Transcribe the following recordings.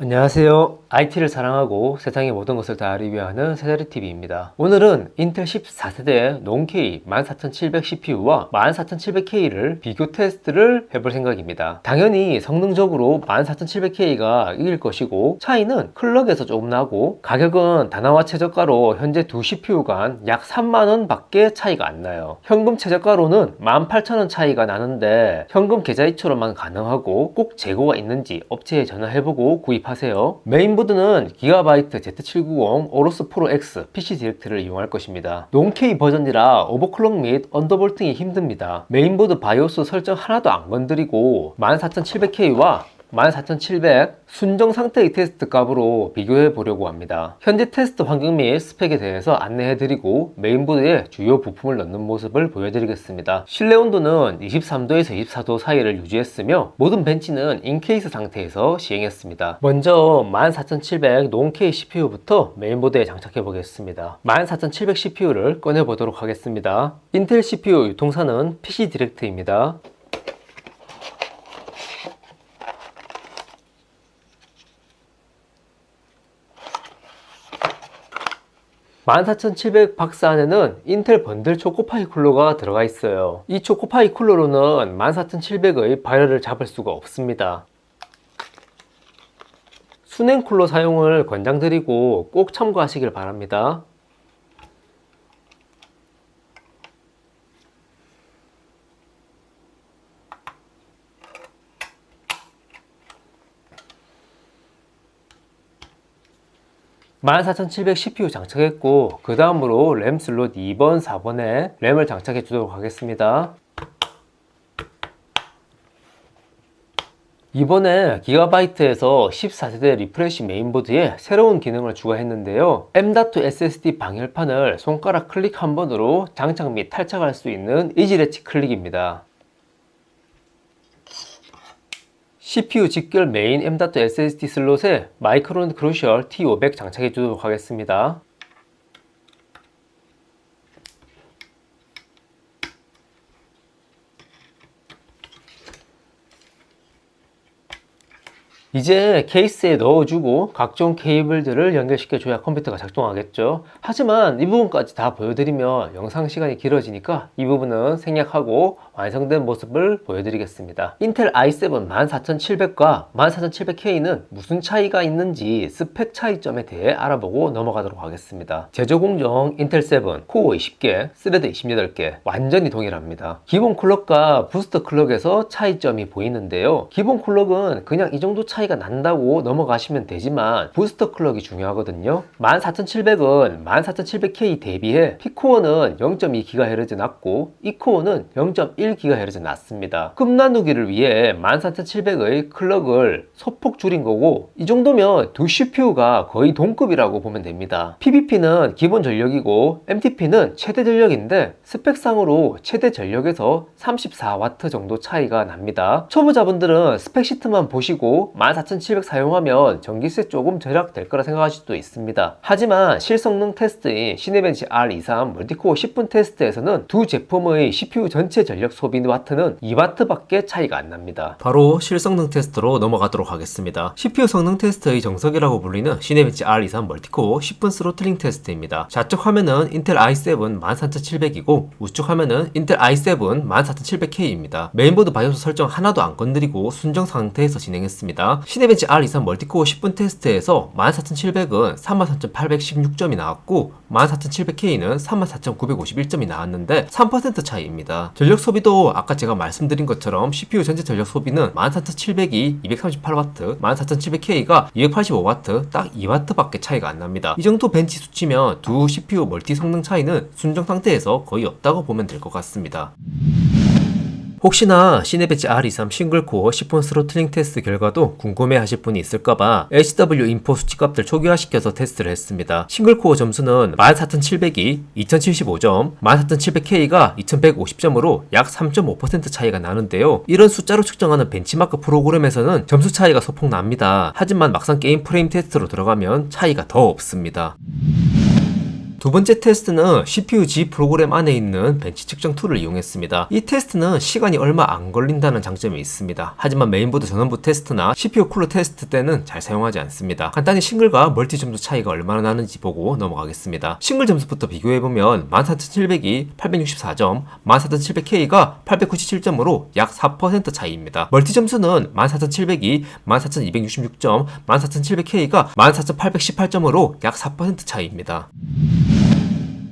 안녕하세요. IT를 사랑하고 세상의 모든 것을 다 리뷰하는 세자리TV입니다. 오늘은 인텔 14세대 논K 14700 CPU와 14700K를 비교 테스트를 해볼 생각입니다. 당연히 성능적으로 14700K가 이길 것이고 차이는 클럭에서 조금 나고 가격은 다나와 최저가로 현재 두 CPU 간 약 3만원 밖에 차이가 안 나요. 현금 최저가로는 18,000원 차이가 나는데 현금 계좌 이체로만 가능하고 꼭 재고가 있는지 업체에 전화해보고 구입 하세요. 메인 보드는 기가바이트 Z790 오로스 프로 X PC 디렉트를 이용할 것입니다. 논K 버전이라 오버클럭 및 언더볼팅이 힘듭니다. 메인보드 바이오스 설정 하나도 안 건드리고 14700K와 14700 순정 상태의 테스트 값으로 비교해 보려고 합니다. 현재 테스트 환경 및 스펙에 대해서 안내해 드리고 메인보드에 주요 부품을 넣는 모습을 보여드리겠습니다. 실내 온도는 23도에서 24도 사이를 유지했으며 모든 벤치는 인케이스 상태에서 시행했습니다. 먼저 14700 논K CPU부터 메인보드에 장착해 보겠습니다. 14700 CPU를 꺼내 보도록 하겠습니다. 인텔 CPU 유통사는 PC 디렉트입니다. 14700 박스 안에는 인텔 번들 초코파이 쿨러가 들어가 있어요. 이 초코파이 쿨러로는 14700의 발열을 잡을 수가 없습니다. 수냉 쿨러 사용을 권장드리고 꼭 참고하시길 바랍니다. 만14700 CPU 장착했고 그 다음으로 램 슬롯 2번, 4번에 램을 장착해 주도록 하겠습니다. 이번에 기가바이트에서 14세대 리프레시 메인보드에 새로운 기능을 추가했는데요. M.2 SSD 방열판을 손가락 클릭 한 번으로 장착 및 탈착할 수 있는 이지레치 클릭입니다. CPU 직결 메인 M.2 SSD 슬롯에 마이크론 크루셜 T500 장착해 주도록 하겠습니다. 이제 케이스에 넣어주고 각종 케이블들을 연결시켜줘야 컴퓨터가 작동하겠죠. 하지만 이 부분까지 다 보여드리면 영상 시간이 길어지니까 이 부분은 생략하고 완성된 모습을 보여드리겠습니다. 인텔 i7 14700과 14700K는 무슨 차이가 있는지 스펙 차이점에 대해 알아보고 넘어가도록 하겠습니다. 제조 공정 인텔 7 코어 20개, 스레드 28개 완전히 동일합니다. 기본 클럭과 부스터 클럭에서 차이점이 보이는데요. 기본 클럭은 그냥 이 정도 차이 가 난다고 넘어가시면 되지만 부스터 클럭이 중요하거든요. 14700은 14700K 대비해 P코어는 0.2GHz 낮고 E코어는 0.1GHz 낮습니다. 급 나누기를 위해 14700의 클럭을 소폭 줄인 거고 이 정도면 두 CPU가 거의 동급이라고 보면 됩니다. PVP는 기본 전력이고 MTP는 최대 전력인데 스펙상으로 최대 전력에서 34W 정도 차이가 납니다. 초보자분들은 스펙 시트만 보시고 14700 사용하면 전기세 조금 절약될 거라 생각하실 수도 있습니다. 하지만 실성능 테스트인 시네벤치 R23 멀티코어 10분 테스트에서는 두 제품의 CPU 전체 전력 소비 와트는 2W 밖에 차이가 안 납니다. 바로 실성능 테스트로 넘어가도록 하겠습니다. CPU 성능 테스트의 정석이라고 불리는 시네벤치 R23 멀티코어 10분 스로틀링 테스트입니다. 좌측 화면은 인텔 i7 14700이고 우측 화면은 인텔 i7 14700K입니다. 메인보드 바이오스 설정 하나도 안 건드리고 순정 상태에서 진행했습니다. 시네벤치 R23 멀티코어 10분 테스트에서 14700은 33816점이 나왔고 14700K는 34951점이 나왔는데 3% 차이입니다. 전력 소비도 아까 제가 말씀드린 것처럼 CPU 전체 전력 소비는 14700이 238W, 14700K가 285W, 딱 2W 밖에 차이가 안 납니다. 이 정도 벤치 수치면 두 CPU 멀티 성능 차이는 순정 상태에서 거의 없다고 보면 될 것 같습니다. 혹시나 시네베치 R23 싱글코어 10분 스로틀링 테스트 결과도 궁금해 하실 분이 있을까봐 HW 인포 수치값들 초기화시켜서 테스트를 했습니다. 싱글코어 점수는 14700이 2075점, 14700K가 2150점으로 약 3.5% 차이가 나는데요. 이런 숫자로 측정하는 벤치마크 프로그램에서는 점수 차이가 소폭 납니다. 하지만 막상 게임 프레임 테스트로 들어가면 차이가 더 없습니다. 두 번째 테스트는 CPU-G 프로그램 안에 있는 벤치 측정 툴을 이용했습니다. 이 테스트는 시간이 얼마 안 걸린다는 장점이 있습니다. 하지만 메인보드 전원부 테스트나 CPU 쿨러 테스트 때는 잘 사용하지 않습니다. 간단히 싱글과 멀티 점수 차이가 얼마나 나는지 보고 넘어가겠습니다. 싱글 점수부터 비교해보면 14700이 864점, 14700K가 897점으로 약 4% 차이입니다. 멀티 점수는 14700이 14266점, 14700K가 14818점으로 약 4% 차이입니다.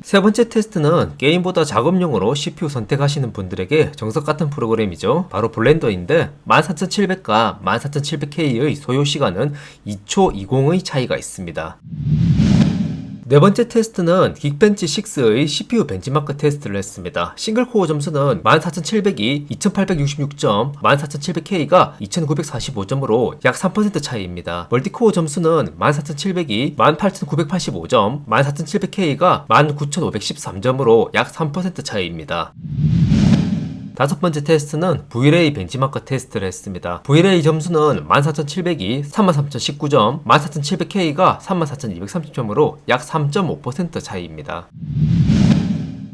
세 번째 테스트는 게임보다 작업용으로 CPU 선택하시는 분들에게 정석 같은 프로그램이죠. 바로 블렌더인데 14700과 14700K의 소요 시간은 2초 20의 차이가 있습니다. 네 번째 테스트는 긱벤치 6의 CPU 벤치마크 테스트를 했습니다. 싱글코어 점수는 14700이 2866점, 14700K가 2945점으로 약 3% 차이입니다. 멀티코어 점수는 14700이 18985점, 14700K가 19513점으로 약 3% 차이입니다. 다섯 번째 테스트는 VLA 벤치마크 테스트를 했습니다. VLA 점수는 14700이 33019점, 14700K가 34230점으로 약 3.5% 차이입니다.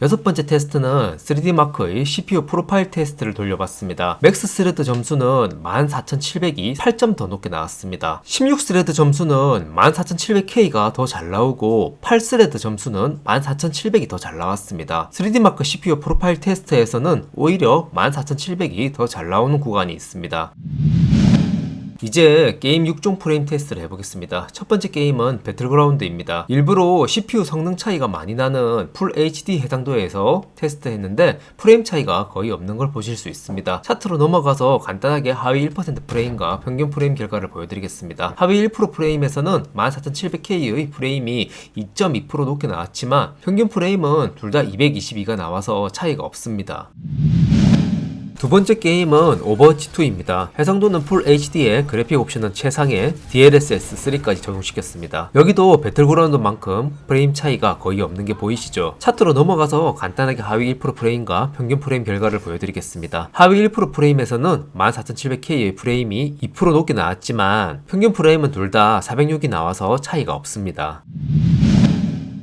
여섯 번째 테스트는 3D 마크의 CPU 프로파일 테스트를 돌려봤습니다. 맥스 스레드 점수는 14700이 8점 더 높게 나왔습니다. 16 스레드 점수는 14700K가 더 잘 나오고 8 스레드 점수는 14700이 더 잘 나왔습니다. 3D 마크 CPU 프로파일 테스트에서는 오히려 14700이 더 잘 나오는 구간이 있습니다. 이제 게임 6종 프레임 테스트를 해보겠습니다. 첫 번째 게임은 배틀그라운드입니다. 일부러 CPU 성능 차이가 많이 나는 풀 HD 해상도에서 테스트했는데 프레임 차이가 거의 없는 걸 보실 수 있습니다. 차트로 넘어가서 간단하게 하위 1% 프레임과 평균 프레임 결과를 보여드리겠습니다. 하위 1% 프레임에서는 14700K의 프레임이 2.2% 높게 나왔지만 평균 프레임은 둘 다 222가 나와서 차이가 없습니다. 두 번째 게임은 오버워치2입니다. 해상도는 풀 HD에 그래픽 옵션은 최상의 DLSS 3까지 적용시켰습니다. 여기도 배틀그라운드만큼 프레임 차이가 거의 없는 게 보이시죠? 차트로 넘어가서 간단하게 하위 1% 프레임과 평균 프레임 결과를 보여드리겠습니다. 하위 1% 프레임에서는 14700K의 프레임이 2% 높게 나왔지만 평균 프레임은 둘 다 406이 나와서 차이가 없습니다.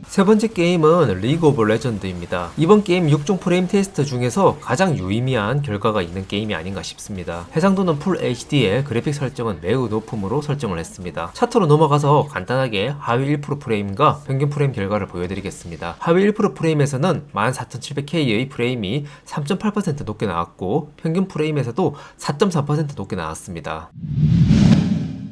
세 번째 게임은 리그 오브 레전드입니다. 이번 게임 6종 프레임 테스트 중에서 가장 유의미한 결과가 있는 게임이 아닌가 싶습니다. 해상도는 풀 HD에 그래픽 설정은 매우 높음으로 설정을 했습니다. 차트로 넘어가서 간단하게 하위 1% 프레임과 평균 프레임 결과를 보여드리겠습니다. 하위 1% 프레임에서는 14700K의 프레임이 3.8% 높게 나왔고 평균 프레임에서도 4.3% 높게 나왔습니다.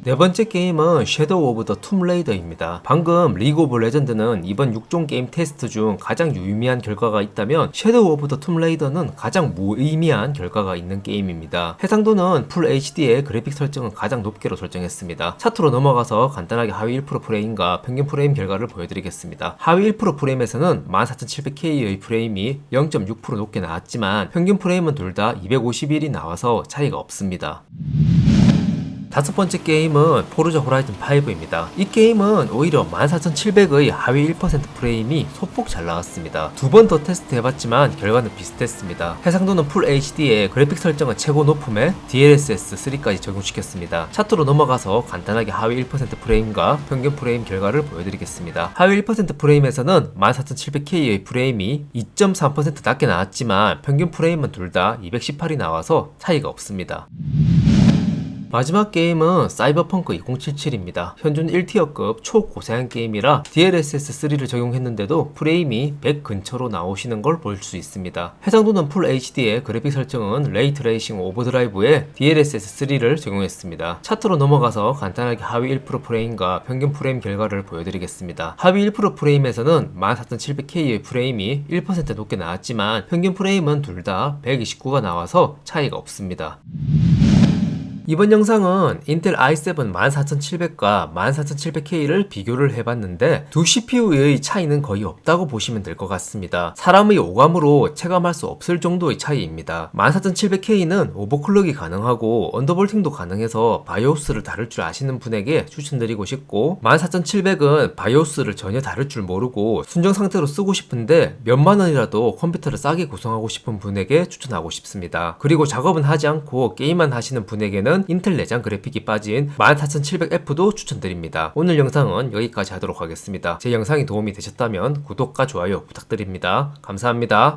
네 번째 게임은 섀도우 오브 더 툼레이더입니다. 방금 리그 오브 레전드는 이번 6종 게임 테스트 중 가장 유의미한 결과가 있다면 섀도우 오브 더 툼레이더는 가장 무의미한 결과가 있는 게임입니다. 해상도는 풀 HD의 그래픽 설정은 가장 높게로 설정했습니다. 차트로 넘어가서 간단하게 하위 1% 프레임과 평균 프레임 결과를 보여드리겠습니다. 하위 1% 프레임에서는 14700K의 프레임이 0.6% 높게 나왔지만 평균 프레임은 둘 다 251이 나와서 차이가 없습니다. 다섯 번째 게임은 포르자 호라이즌 5입니다. 이 게임은 오히려 14700의 하위 1% 프레임이 소폭 잘 나왔습니다. 두 번 더 테스트 해봤지만 결과는 비슷했습니다. 해상도는 풀 HD에 그래픽 설정은 최고 높음에 DLSS 3까지 적용시켰습니다. 차트로 넘어가서 간단하게 하위 1% 프레임과 평균 프레임 결과를 보여드리겠습니다. 하위 1% 프레임에서는 14700K의 프레임이 2.3% 낮게 나왔지만 평균 프레임은 둘 다 218이 나와서 차이가 없습니다. 마지막 게임은 사이버펑크 2077입니다. 현존 1티어급 초고사양 게임이라 DLSS3를 적용했는데도 프레임이 100 근처로 나오시는 걸 볼 수 있습니다. 해상도는 풀 HD의 그래픽 설정은 레이트 레이싱 오버드라이브에 DLSS3를 적용했습니다. 차트로 넘어가서 간단하게 하위 1% 프레임과 평균 프레임 결과를 보여드리겠습니다. 하위 1% 프레임에서는 14700K의 프레임이 1% 높게 나왔지만 평균 프레임은 둘 다 129가 나와서 차이가 없습니다. 이번 영상은 인텔 i7 14700과 14700K를 비교를 해봤는데 두 CPU의 차이는 거의 없다고 보시면 될 것 같습니다. 사람의 오감으로 체감할 수 없을 정도의 차이입니다. 14700K는 오버클럭이 가능하고 언더볼팅도 가능해서 바이오스를 다룰 줄 아시는 분에게 추천드리고 싶고 14700은 바이오스를 전혀 다룰 줄 모르고 순정 상태로 쓰고 싶은데 몇만 원이라도 컴퓨터를 싸게 구성하고 싶은 분에게 추천하고 싶습니다. 그리고 작업은 하지 않고 게임만 하시는 분에게는 있는 인텔 내장 그래픽이 빠진 14700F도 추천드립니다. 오늘 영상은 여기까지 하도록 하겠습니다. 제 영상이 도움이 되셨다면 구독과 좋아요 부탁드립니다. 감사합니다.